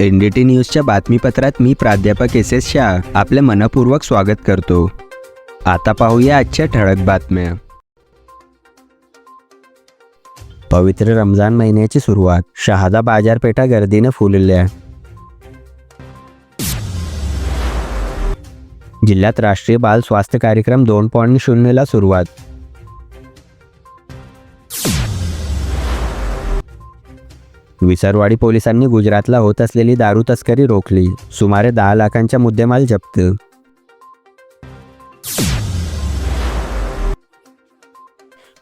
N D T न्यूजच्या बातमीपत्रात मी प्राध्यापक S S Shah आपले मनपूर्वक स्वागत करतो. आता पाहूया आजच्या ठळक बातम्या. पवित्र रमजान महिन्याची सुरुवात. शहादा बाजारपेठा गर्दीनं फुलल्या. जिल्ह्यात राष्ट्रीय बाल स्वास्थ्य कार्यक्रम दोन पॉईंट शून्यला सुरुवात. विसरवाडी पोलिसांनी गुजरातला होत असलेली दारू तस्करी रोखली. सुमारे दहा लाखांच्या मुद्देमाल जप्त.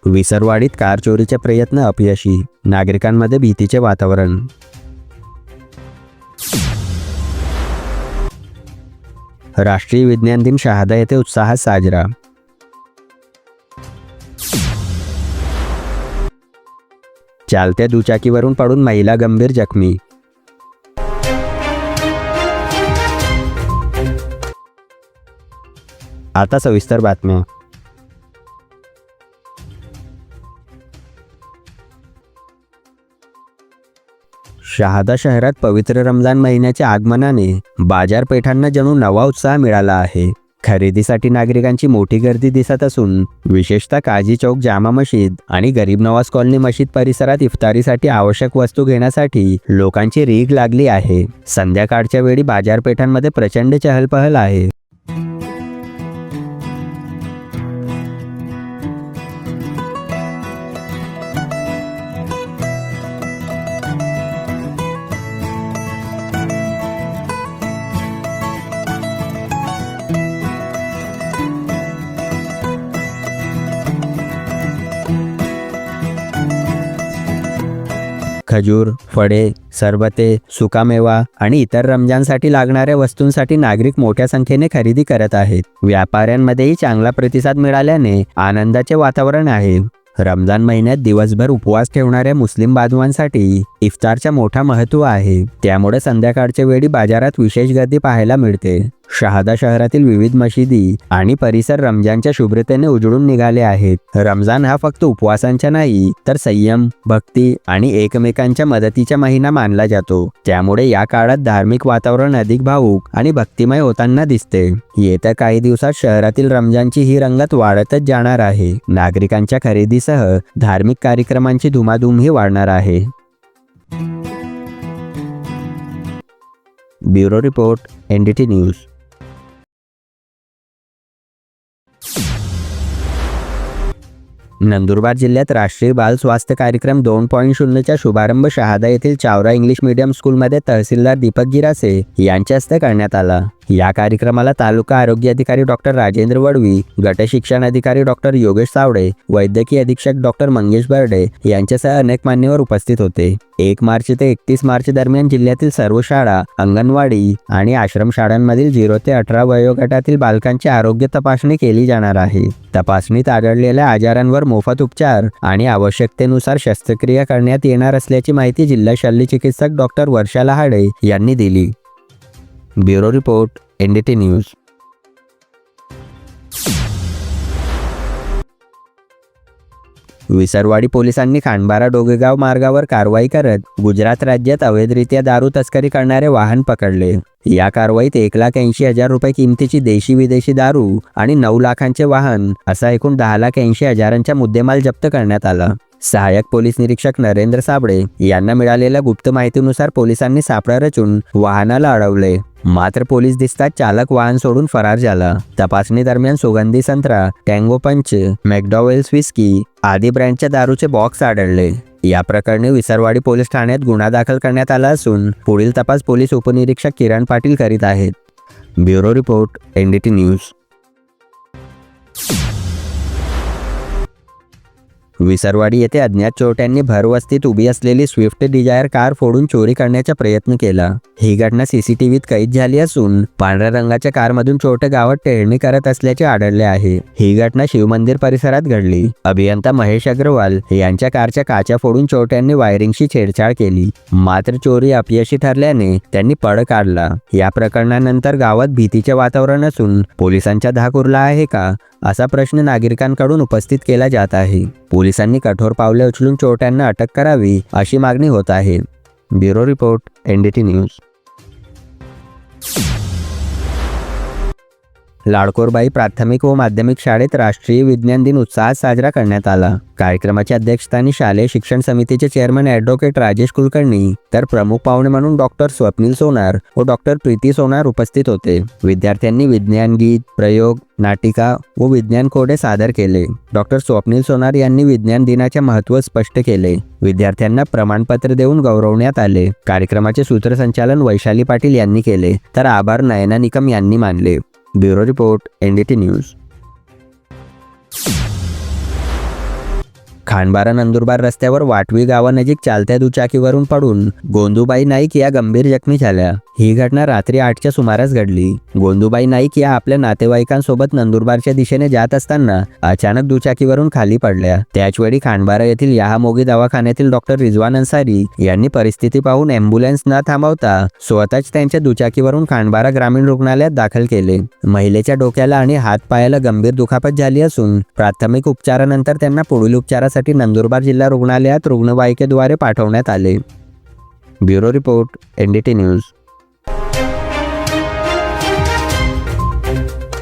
विसरवाडीत कार चोरीचे प्रयत्न अपयशी. नागरिकांमध्ये भीतीचे वातावरण. राष्ट्रीय विज्ञान दिन शहादा येथे उत्साहात साजरा. चालत्या दुचाकीवरून पडून महिला गंभीर जखमी. आता सविस्तर बातम्या. शहादा शहरात पवित्र रमजान महिन्याच्या आगमनाने बाजारपेठांना जणू नवा उत्साह मिळाला आहे. खरेदीसाठी नागरिकांची मोठी गर्दी दिसत असून विशेषतः काजी चौक जामा मशीद आणि गरीब नवाज कॉलनी मशीद परिसरात इफ्तारीसाठी आवश्यक वस्तू घेण्यासाठी लोकांची रीग लागली आहे. संध्याकाळच्या वेळी बाजारपेठांमध्ये प्रचंड चहलपहल आहे. खजूर फळे सरबते सुकामेवा आणि इतर रमजानसाठी लागणाऱ्या वस्तूंसाठी नागरिक मोठ्या संख्येने खरेदी करत आहेत. व्यापाऱ्यांमध्येही चांगला प्रतिसाद मिळाल्याने आनंदाचे वातावरण आहे. रमजान महिन्यात दिवसभर उपवास ठेवणाऱ्या मुस्लिम बांधवांसाठी इफ्तारचा मोठा महत्त्व आहे. त्यामुळे संध्याकाळच्या वेळी बाजारात विशेष गर्दी पाहायला मिळते. शहादा शहरातील विविध मशिदी आणि परिसर रमजानच्या शुभ्रतेने उजळून निघाले आहेत. रमजान हा फक्त उपवासांचा नाही तर संयम भक्ती आणि एकमेकांच्या मदतीचा महिना मानला जातो. त्यामुळे या काळात धार्मिक वातावरण अधिक भावूक आणि भक्तिमय होताना दिसते. येत्या काही दिवसात शहरातील रमजानची ही रंगत वाढतच जाणार आहे. नागरिकांच्या खरेदीसह धार्मिक कार्यक्रमांची धुमाधूमही वाढणार आहे. Bureau report N D T news. Nandurbar जिल्ह्यात राष्ट्रीय बाल स्वास्थ्य कार्यक्रम दोन पॉईंट शून्यचा शुभारंभ शहादा येथील चावरा इंग्लिश मीडियम स्कूलमध्ये तहसीलदार दीपक गिरासे यांच्या हस्ते करण्यात आला. या कार्यक्रमाला तालुका आरोग्य अधिकारी डॉक्टर राजेंद्र वडवी गट शिक्षण अधिकारी डॉक्टर योगेश सावडे वैद्यकीय अधीक्षक डॉक्टर मंगेश बर्डे यांच्यासह अनेक मान्यवर उपस्थित होते. एक मार्च ते एकतीस मार्च दरम्यान जिल्ह्यातील सर्व शाळा अंगणवाडी आणि आश्रमशाळांमधील झिरो ते अठरा वयोगटातील बालकांची आरोग्य तपासणी केली जाणार आहे. तपासणीत आढळलेल्या आजारांवर मोफत उपचार आणि आवश्यकतेनुसार शस्त्रक्रिया करण्यात येणार असल्याची माहिती जिल्हा शल्य चिकित्सक डॉक्टर वर्षा लहाडे यांनी दिली. Bureau report NDT news. Visarwadi पोलिसांनी खांडबारा डोगेगाव मार्गावर कारवाई करत गुजरात राज्यात अवैधरित्या दारू तस्करी करणारे वाहन पकडले. या कारवाईत एक लाख ऐंशी हजार रुपये किमतीची देशी विदेशी दारू आणि नऊ लाखांचे वाहन असा एकूण दहा लाख ऐंशी हजारांचा मुद्देमाल जप्त करण्यात आला. सहाय्यक पोलीस निरीक्षक नरेंद्र साबळे यांना मिळालेल्या गुप्त माहितीनुसार पोलिसांनी सापळा रचून वाहनाला अडवले. मात्र पोलीस दिसतात चालक वाहन सोडून फरार झाला. तपासणी दरम्यान सुगंधी संत्रा टँगो पंच मॅकडॉवेल्स विस्की आदी ब्रँडच्या दारूचे बॉक्स आढळले. या प्रकरणी विसरवाडी पोलीस ठाण्यात गुन्हा दाखल करण्यात आला असून पुढील तपास पोलीस उपनिरीक्षक किरण पाटील करीत आहेत. Bureau report NDT news. Visarwadi येथे अज्ञात चोरट्यांनी भरवस्तीत उभी असलेली स्विफ्ट डिझायर कार फोडून चोरी करण्याचा प्रयत्न केला. ही घटना सीसीटीव्हीत कैद झाली असून पांढऱ्या रंगाच्या कारमधून चोरटे गावात टेळणी करत असल्याचे आढळले आहे. ही घटना शिवमंदिर परिसरात घडली. अभियंता महेश अग्रवाल यांच्या कारच्या काच्या फोडून चोरट्यांनी वायरिंगशी छेडछाड केली. मात्र चोरी अपयशी ठरल्याने त्यांनी पळ काढला. या प्रकरणानंतर गावात भीतीचे वातावरण असून पोलिसांचा धाक उरला आहे का असा प्रश्न नागरिकांकडून उपस्थित केला जात आहे. पोलिसांनी कठोर पावले उचलून चोरट्यांना अटक करावी अशी मागणी होत आहे. Bureau report NDT news. Ladkorbai प्राथमिक व माध्यमिक शाळेत राष्ट्रीय विज्ञान दिन उत्साहात साजरा करण्यात आला. कार्यक्रमाच्या अध्यक्षस्थानी शालेय शिक्षण समितीचे चेअरमन ॲडव्होकेट राजेश कुलकर्णी तर प्रमुख पाहुणे म्हणून डॉक्टर स्वप्नील सोनार व डॉक्टर प्रीती सोनार उपस्थित होते. विद्यार्थ्यांनी विज्ञान गीत प्रयोग नाटिका व विज्ञान कोडे सादर केले. डॉक्टर स्वप्नील सोनार यांनी विज्ञान दिनाचे महत्त्व स्पष्ट केले. विद्यार्थ्यांना प्रमाणपत्र देऊन गौरवण्यात आले. कार्यक्रमाचे सूत्रसंचालन वैशाली पाटील यांनी केले. तर आभार नयना निकम यांनी मानले. Bureau report NDT news. Khandbara Nandurbar रस्त्यावर वाटवी गावानजीक चालत्या दुचाकीवरून पडून गोंदूबाई नाईक या गंभीर जखमी झाल्या. ही घटना रात्री आठच्या सुमारास घडली. गोंदूबाई नाईक या आपल्या नातेवाईकांसोबत नंदुरबारच्या दिशेने जात असताना अचानक दुचाकीवरून खाली पडल्या. त्याचवेळी खांडबारा येथील यहामोगी दवाखान्यातील डॉक्टर रिजवान अन्सारी यांनी परिस्थिती पाहून अँब्युलन्स न थांबवता स्वतःच त्यांच्या दुचाकीवरून खांडबारा ग्रामीण रुग्णालयात दाखल केले. महिलेच्या डोक्याला आणि हातपायाला गंभीर दुखापत झाली असून प्राथमिक उपचारानंतर त्यांना पुढील उपचारासाठी नंदुरबार जिल्हा रुग्णालयात रुग्णवाहिकेद्वारे पाठवण्यात आले. Bureau report NDT news.